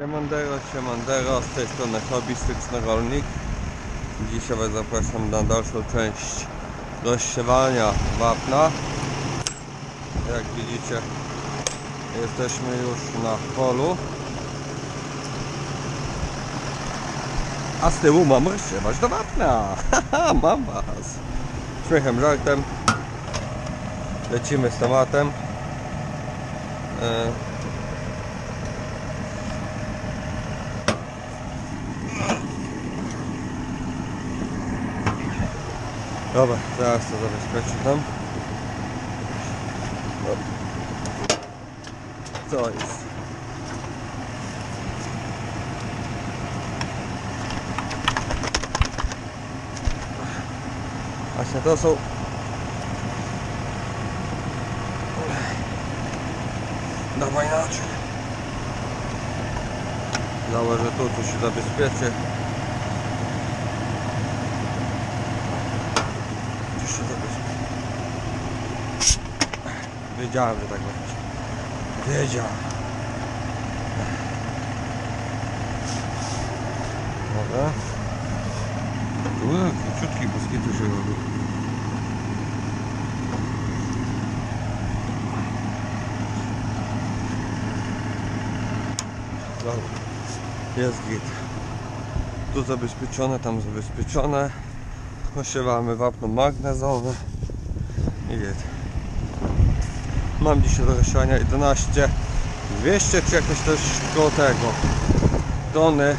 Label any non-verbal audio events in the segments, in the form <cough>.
Siemandero, siemandero, z tej strony hobbystyczny rolnik. Dzisiaj Was zapraszam na dalszą część rozsiewania wapna. Jak widzicie, jesteśmy już na polu. A z tyłu mam rozsiewać do wapna. <laughs> Haha, mam Was. Śmiechem, żartem. Lecimy z tematem. E, Dobra, zaraz to zabezpieczę tam. Dobra. Co jest? Właśnie to są Dawaj inaczej Założę tu, tu się zabezpieczę Tu się zabezpieczę Wiedziałem, że tak będzie Wiedziałem Dobra Tu króciutki boski tu się robi Dobra. Jest git. Tu zabezpieczone, tam zabezpieczone. Osiewamy wapno magnezowe. I git. Mam dzisiaj do rozsiania 11 200 czy jakoś też koło tego. Tony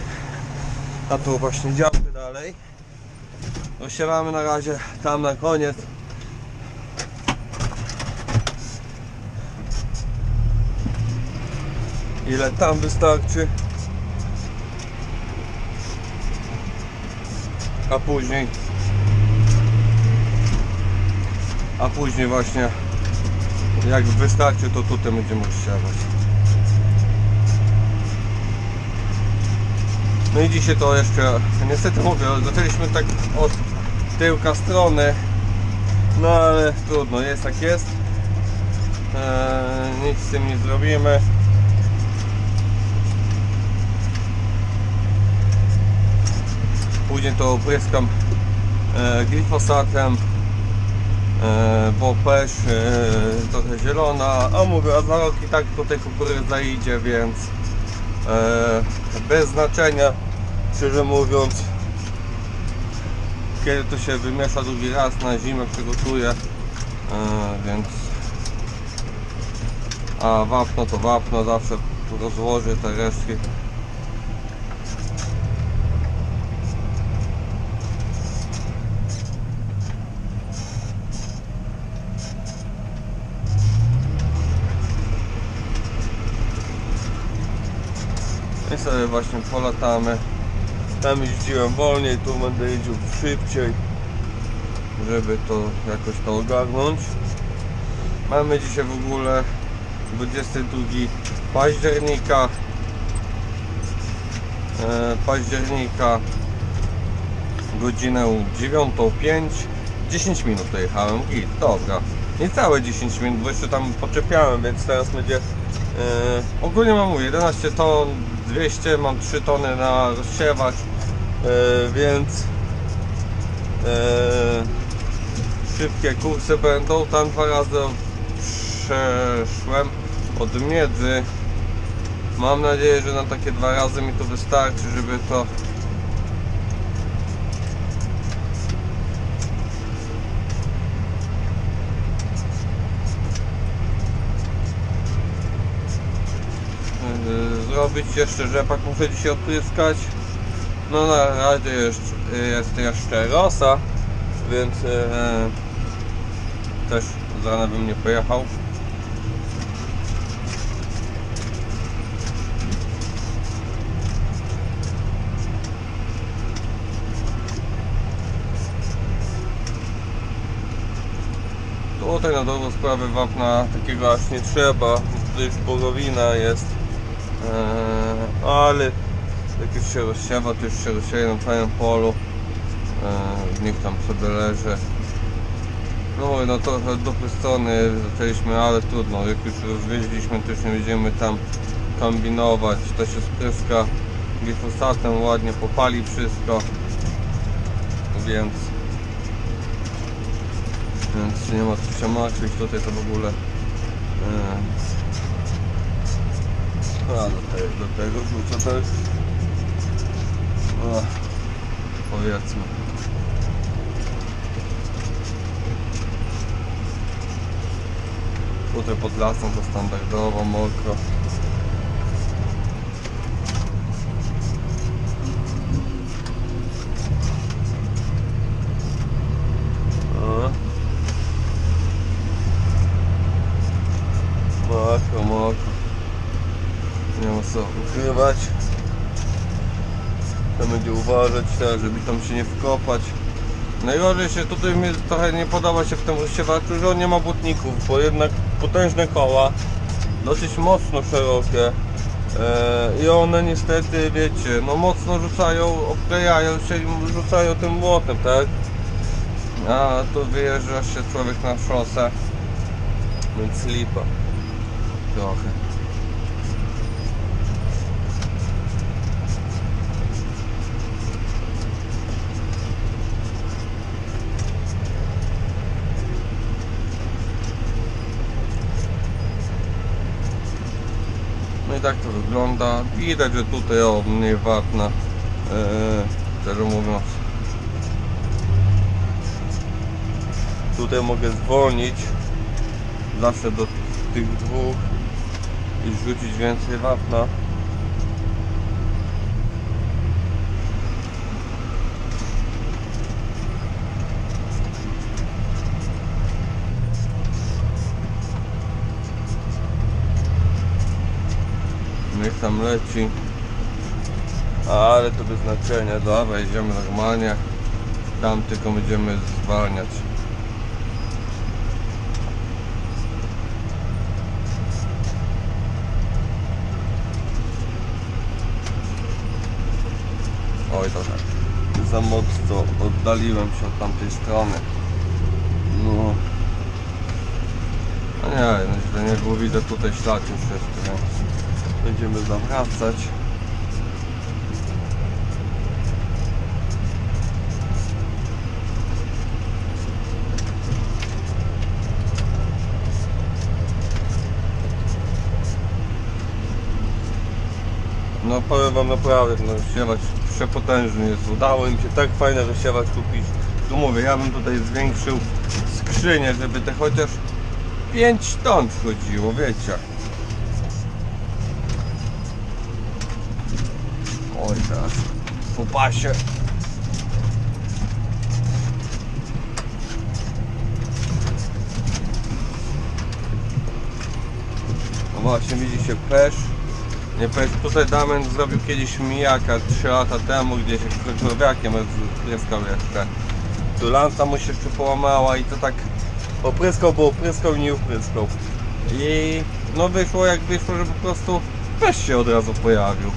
a tu właśnie działy dalej. Osiewamy na razie tam na koniec. Ile tam wystarczy. A później. A później właśnie jak wystarczy to tutaj będziemy rozsiewać no i dzisiaj to jeszcze niestety mówię zaczęliśmy tak od tyłka strony. No ale trudno jest jak jest. Eee, nic z tym nie zrobimy. Później to opryskam e, glifosatem, e, bo pesz e, trochę zielona, a mówię, a za rok i tak tutaj kukurydza idzie, więc e, bez znaczenia, szczerze mówiąc, kiedy to się wymiesza drugi raz na zimę przygotuje, e, więc a wapno to wapno, zawsze rozłożę te resztki I sobie właśnie polatamy. Tam jeździłem wolniej, tu będę jeździł szybciej, żeby to jakoś to ogarnąć. Mamy dzisiaj w ogóle 22 października. E, października godzinę 9.05 10 minut dojechałem git, dobra niecałe 10 minut, bo jeszcze tam poczepiałem, więc teraz będzie e, ogólnie mam mówię 11 ton 200, mam 3 tony na rozsiewać e, więc e, szybkie kursy będą, tam dwa razy przeszłem od miedzy. Mam nadzieję, że na takie dwa razy mi to wystarczy, żeby to Yy, zrobić jeszcze rzepak muszę dzisiaj odpryskać no na razie jeszcze, jest jeszcze rosa więc e, też z rana bym nie pojechał. Tutaj na dobrą sprawę wapna takiego aż nie trzeba, już borowina jest Eee, ale jak już się rozsiewa, to już się rozsieje na całym polu eee, niech tam sobie leży no mówię, no trochę do strony zaczęliśmy, ale trudno jak już rozwieźliśmy, to już nie będziemy tam kombinować. To się spryska glifosatem, ładnie popali wszystko. Więc więc nie ma co się martwić, tutaj to w ogóle e, a do tego, wrzucę też o, powiedzmy tutaj pod lasem to standardowo mokro. Mokro, mokro. Co ukrywać. Trzeba będzie uważać, żeby tam się nie wkopać. Najgorzej się tutaj mi trochę nie podoba się w tym rozsiewaczu, że on nie ma butników, bo jednak potężne koła, dosyć mocno szerokie. E, I one niestety, wiecie, no mocno rzucają, obklejają się i rzucają tym młotem, tak? A tu wyjeżdża się człowiek na szosę, więc lipa trochę. No i tak to wygląda. Widać, że tutaj o mniej wapna. Eee, szczerze mówiąc. Tutaj mogę zwolnić zawsze do tych dwóch i rzucić więcej wapna. Niech tam leci. Ale to bez znaczenia. Dobra, idziemy normalnie. Tam tylko będziemy zwalniać. Oj, to. Za mocno oddaliłem się od tamtej strony. No. A nie, no źle nie było widzę tutaj ślad już jest, będziemy zawracać. No powiem wam naprawdę, no rozsiewacz przepotężny jest. Udało im się tak fajny rozsiewacz kupić. Tu mówię, ja bym tutaj zwiększył skrzynię, żeby te chociaż 5 ton wchodziło, wiecie. Oj teraz po. No właśnie widzicie pesz. Nie pesz. Tutaj Damian zrobił kiedyś mijaka 3 lata temu, gdzieś jak człowiekiem pryskał jeszcze. Tu lanca mu się jeszcze połamała i to tak opryskał, bo opryskał i nie upryskał. I no wyszło jak wyszło, że po prostu pesz się od razu pojawił.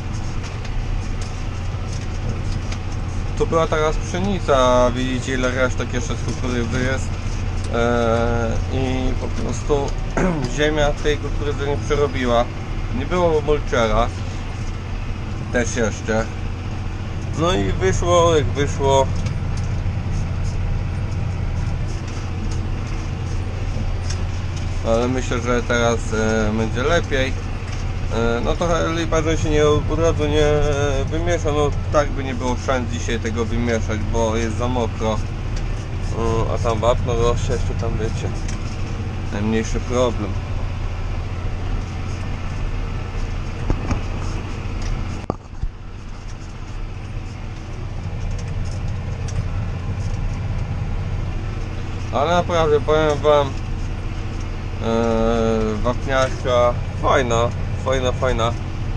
Tu była teraz pszenica, widzicie ile resztek jeszcze z kukurydzy jest. Eee, I po prostu <clears throat> ziemia tej kukurydzy nie przerobiła. Nie było mulchera. Też jeszcze. No i wyszło jak wyszło. Ale myślę, że teraz e, będzie lepiej. E, No trochę lipa, się nie razu nie e, wymiesza, no tak by nie było szans dzisiaj tego wymieszać, bo jest za mokro. A tam wapno rośnie, jeszcze tam wiecie, najmniejszy problem. Ale naprawdę powiem wam, Eee, wapniarka fajna, fajna, fajna,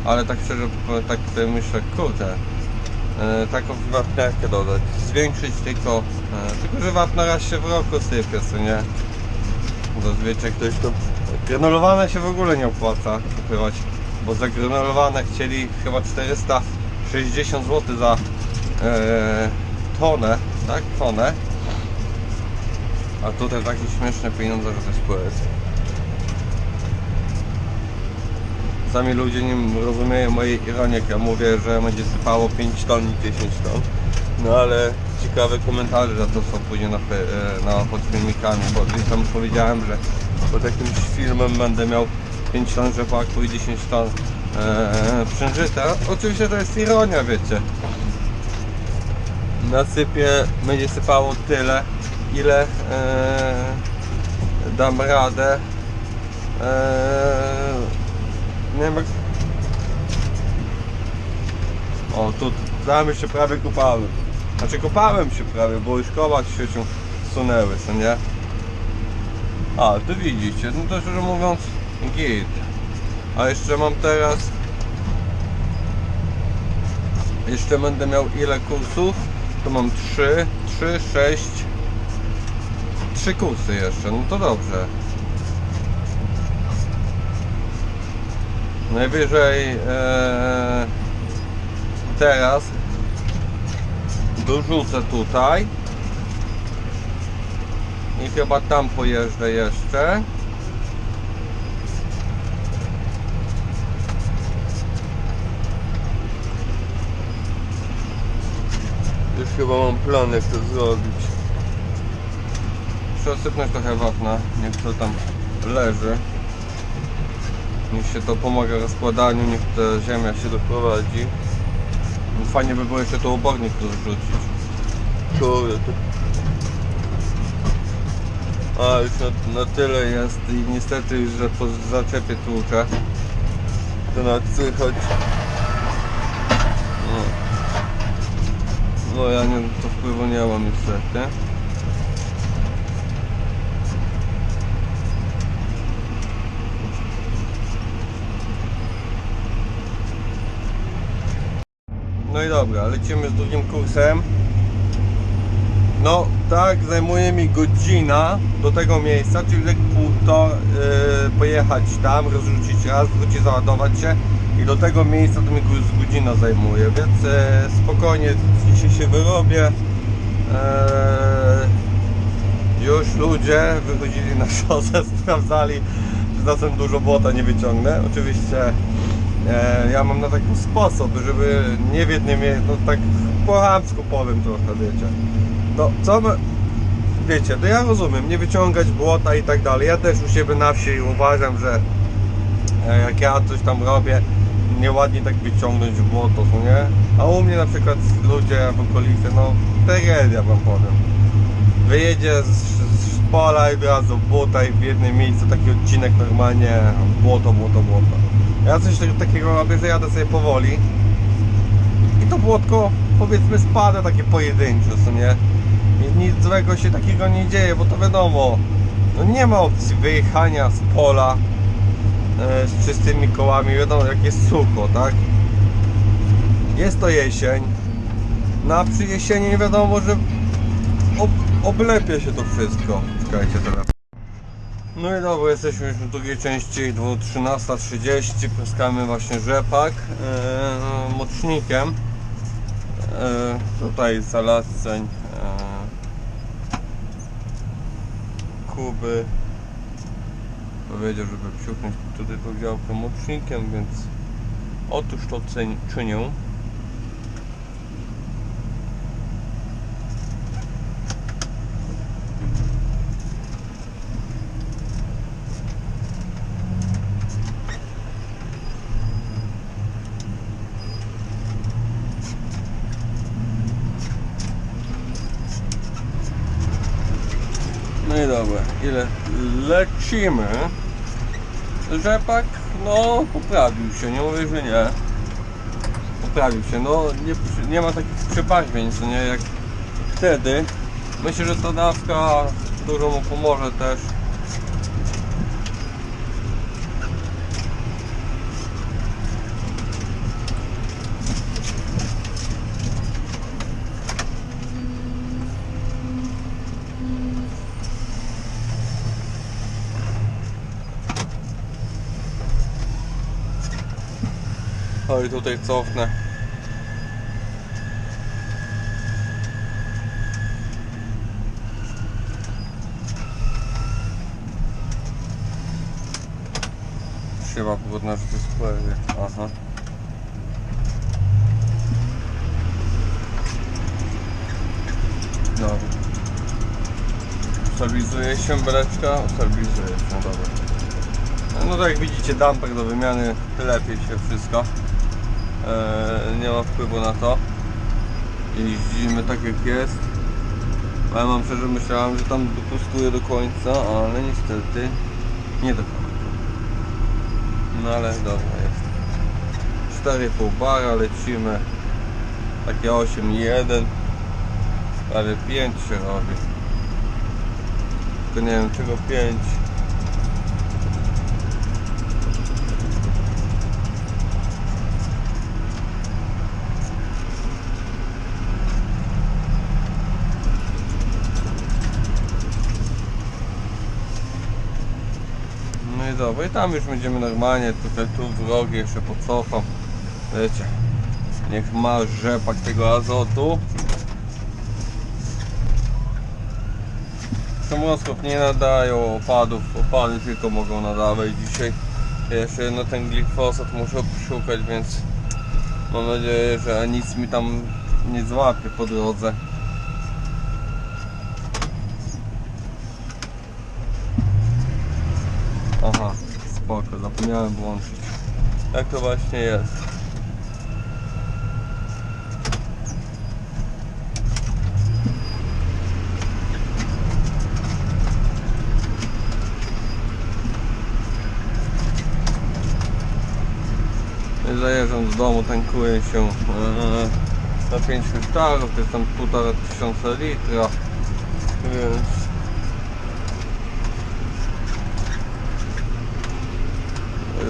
ale tak szczerze tak sobie myślę, kurde, eee, taką wapniarkę dodać, zwiększyć tylko, eee, tylko że wapna raz się w roku sypie, co nie? Zazwyczaj ktoś to, granulowane się w ogóle nie opłaca kupywać, bo za granulowane chcieli chyba 460 zł za eee, tonę, tak, tonę, a tutaj takie śmieszne pieniądze, że to jest Sami ludzie nie rozumieją mojej ironii, jak ja mówię, że będzie sypało 5 ton i 10 ton. No ale ciekawe komentarze za to są później na, e, na pod filmikami, bo gdzieś tam powiedziałem, że pod jakimś filmem będę miał 5 ton rzepaku i 10 ton e, przężyta. Oczywiście to jest ironia, wiecie. Nasypię, będzie sypało tyle, ile e, dam radę. E, nie wiem. O, tu tam się prawie kopałem. Znaczy kopałem się prawie, bo już koła się sunęły, co nie? A, tu widzicie, no to szczerze mówiąc git. A jeszcze mam teraz... Jeszcze będę miał ile kursów? To mam 3, 3, 6... 3 kursy jeszcze, no to dobrze. Najwyżej e, teraz dorzucę tutaj i chyba tam pojeżdżę jeszcze. Już chyba mam plan jak to zrobić. Przesypnąć trochę wapna, niech to tam leży. Niech się to pomaga rozkładaniu, niech ta ziemia się doprowadzi. Fajnie by było jeszcze tu obornik rozrzucić. Kurde. to- A już na, na tyle jest i niestety już że po zaczepie tłucze. To na słychać. No. no ja nie, to wpływu nie mam niestety. No i dobra, lecimy z drugim kursem. No tak, zajmuje mi godzina do tego miejsca, czyli tak półtor yy, pojechać tam, rozrzucić raz, wrócić, załadować się i do tego miejsca to mi godzina zajmuje, więc e, spokojnie dzisiaj się wyrobię. E, już ludzie wychodzili na <laughs> szosę, sprawdzali, czy czasem dużo błota nie wyciągnę. Oczywiście e, ja mam na taki sposób, żeby nie w jednym no tak po chamsku powiem trochę, wiecie. No, co my, wiecie, to ja rozumiem, nie wyciągać błota i tak dalej. Ja też u siebie na wsi uważam, że e, jak ja coś tam robię, nieładnie tak wyciągnąć błoto, co nie? A u mnie na przykład ludzie w okolicy, no tragedia wam powiem. Wyjedzie z, z pola i od razu błota i w jednym miejscu taki odcinek normalnie błoto, błoto, błoto. Ja coś tak- takiego robię, że jadę sobie powoli i to błotko powiedzmy spada takie pojedyncze, co nie? I nic złego się takiego nie dzieje, bo to wiadomo, no nie ma opcji wyjechania z pola e, z czystymi kołami, wiadomo jak jest sucho, tak? Jest to jesień, no a przy jesieni wiadomo, że ob, oblepie się to wszystko. Czekajcie teraz. No i dobra, jesteśmy już w drugiej części, 13.30, pryskamy właśnie rzepak e, mocznikiem. E, tutaj zalasceń e, Kuby powiedział, żeby psiuknąć tutaj działkę mocznikiem, więc otóż to czynię. No i dobra, ile lecimy. Rzepak, no poprawił się, nie mówię, że nie. Poprawił się, no nie, nie ma takich przepaźmień, co nie, jak wtedy. Myślę, że ta dawka dużo mu pomoże też. Oj, tutaj cofnę. mapa wodna, że to pływie. Aha. Dobra. Stabilizuje się beleczka? Stabilizuje się, dobra. No tak jak widzicie, damper do wymiany lepiej się wszystko. Eee, nie ma wpływu na to. Jeździmy tak jak jest. Ale mam szczerze myślałem, że tam dopustuje do końca, ale niestety nie do końca. No ale dobra jest. 4,5 bara lecimy. Takie 8,1 prawie 5 się robi. Tylko nie wiem czego 5. No i tam już będziemy normalnie, tutaj tu w rogu jeszcze pocofam. Wiecie, niech ma rzepak tego azotu. Samolotów nie nadają opadów, opady tylko mogą nadawać dzisiaj. Jeszcze jedno ten glifosat muszę szukać, więc mam nadzieję, że nic mi tam nie złapie po drodze. Aha, zapomniałem włączyć. Jak to właśnie jest. Zajeżdżam z domu, tankuję się e, na 5 hektarów, to jest tam 1,5 tysiąca litra, więc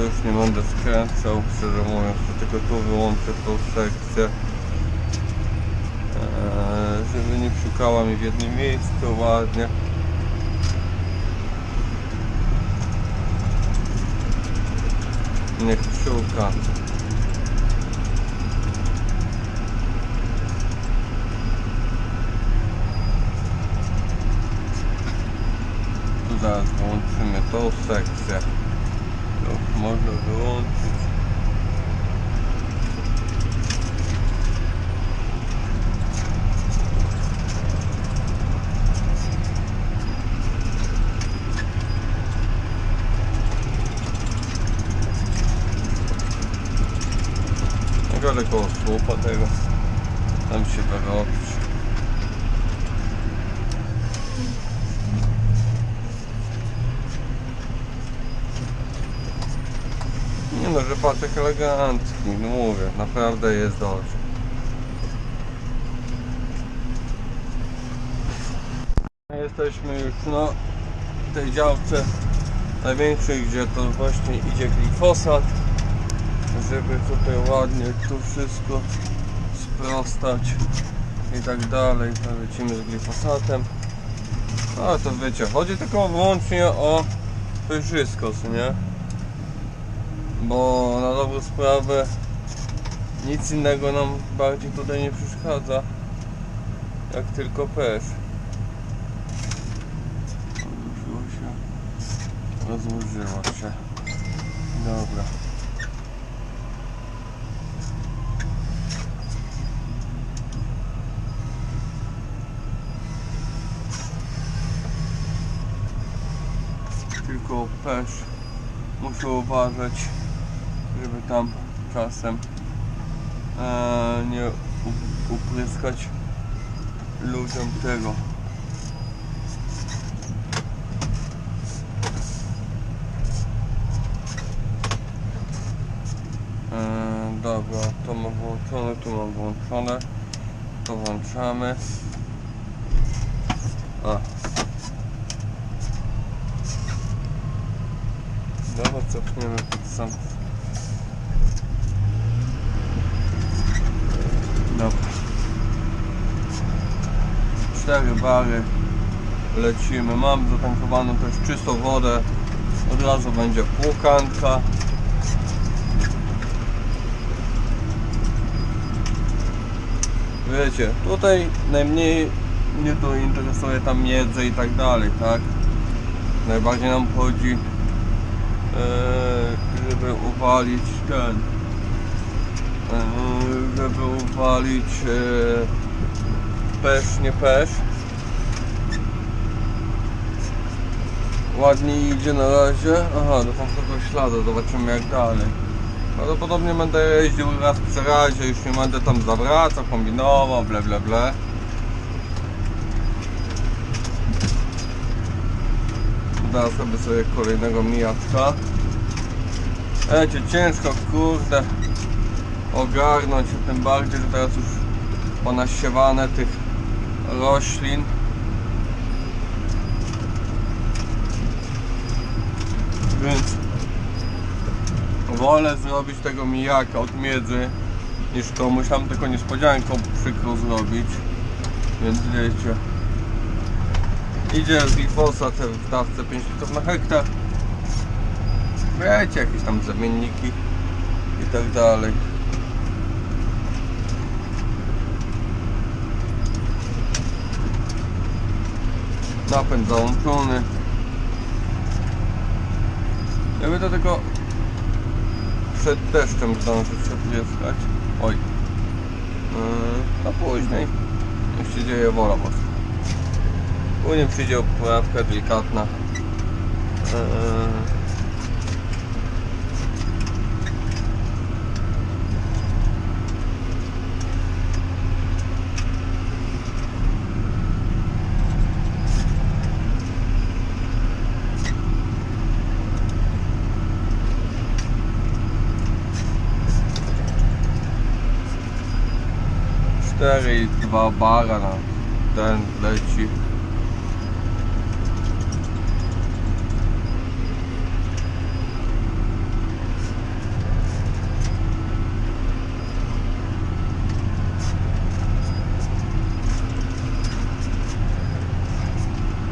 już nie będę skręcał, szczerze mówiąc, tylko tu wyłączę tą sekcję, e, żeby nie szukała mi w jednym miejscu ładnie. Niech szuka. Tu zaraz wyłączymy tą sekcję. To można wyłączyć. Gorzej koło słupa tego. Tam się to no, rzepaczek elegancki, no mówię, naprawdę jest dobrze. Jesteśmy już na tej działce największej, gdzie to właśnie idzie glifosat żeby tutaj ładnie tu wszystko sprostać i tak dalej, to lecimy z glifosatem ale to wiecie, chodzi tylko wyłącznie o pyżysko, co nie? Bo na dobrą sprawę nic innego nam bardziej tutaj nie przeszkadza jak tylko pesz Rozłożyło się rozłożyło się. Dobra. Tylko też muszę uważać, żeby tam czasem e, nie upryskać ludziom tego. E, dobra, to mam włączone, tu mam włączone. To włączamy. A, Dobra, cofniemy pod sam. Dobra. Cztery bary. Lecimy. Mam zatankowaną też czystą wodę. Od razu będzie płukanka. Wiecie, tutaj najmniej mnie to interesuje tam miedzy i tak dalej, tak? Najbardziej nam chodzi żeby uwalić ten, żeby uwalić e, pesz, nie pesz. Ładnie idzie na razie. Aha, do tamtego śladu, zobaczymy jak dalej. Prawdopodobnie będę jeździł raz przy razie, już nie będę tam zawracał, kombinował, ble ble ble. Teraz robię sobie kolejnego mijaczka. Wiecie, ciężko kurde ogarnąć, tym bardziej, że teraz już ponasiewane tych roślin. Więc wolę zrobić tego mijaka od miedzy niż komuś tam tylko niespodzianką przykro zrobić. Więc wiecie. Idzie z glifosat w dawce 5 litrów na hektar. Wiecie, jakieś tam zamienniki i tak dalej. Napęd załączony. Ja będę tylko przed deszczem zdążyć przepryskać. Oj. Yy, a później niech się dzieje wola boska. Później przyjdzie poprawka delikatna. Yy. Cztery i dwa bara ten leci.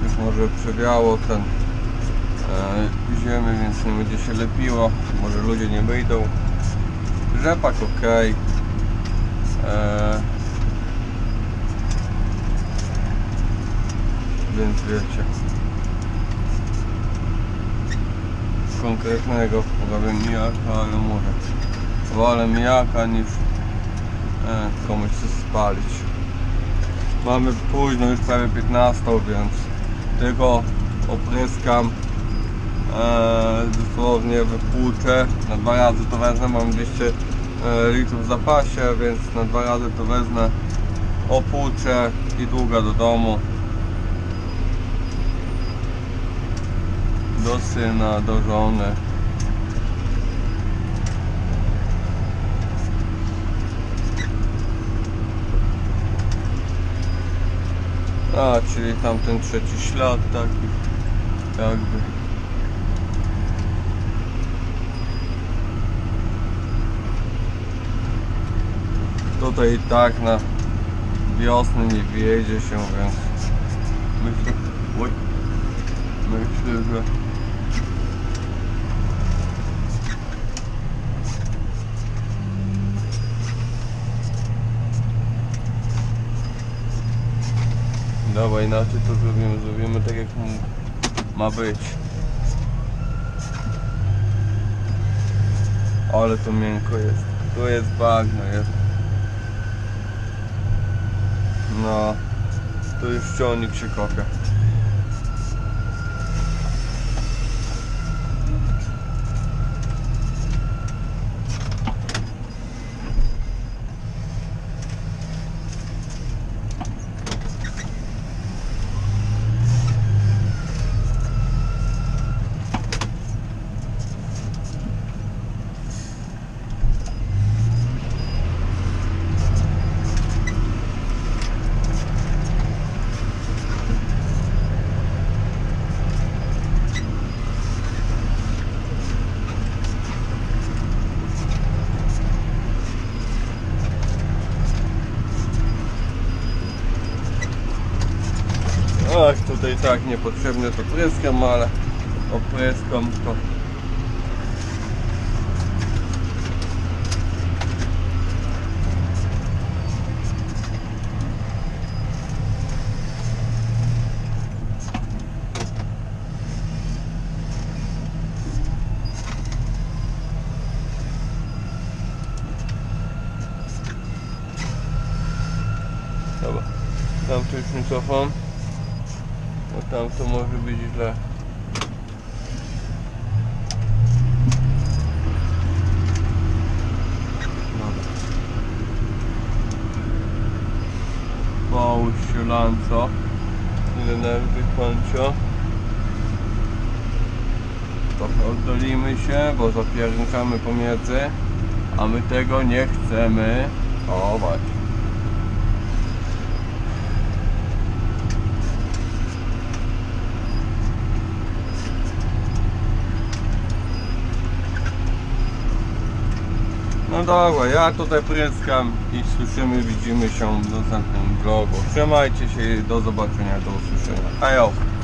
Już może przewiało ten e, ziemię, więc nie będzie się lepiło. Może ludzie nie wyjdą. Rzepak ok. E, więc wiecie. Konkretnego robię mijaka, ale mówię. Wolę mijaka niż e, komuś coś spalić. Mamy późno, już prawie 15, więc tylko opryskam e, dosłownie wypłuczę na dwa razy to wezmę, mam 200 e, litrów w zapasie, więc na dwa razy to wezmę opłuczę i długa do domu do syna, do żony a, czyli tamten trzeci ślad taki jakby. Tutaj i tak na wiosnę nie wjedzie się, więc myślę, myślę, że Dobra, inaczej to zrobimy, zrobimy tak jak ma być. Ale to miękko jest. Tu jest bagno, jest. No, tu już ciągnik się kopie. tak niepotrzebne to pryskam, ale opryskam to Dobra, tam coś cofam. Bo tam to może być źle. Dobra. Połóż się lanco. Nie denerwuj pancio. Trochę oddolimy się, bo zapierniczamy pomiędzy, a my tego nie chcemy. O właśnie. No dobra, ja tutaj pryskam i słyszymy, widzimy się w następnym vlogu. Trzymajcie się i do zobaczenia, do usłyszenia. Ajo!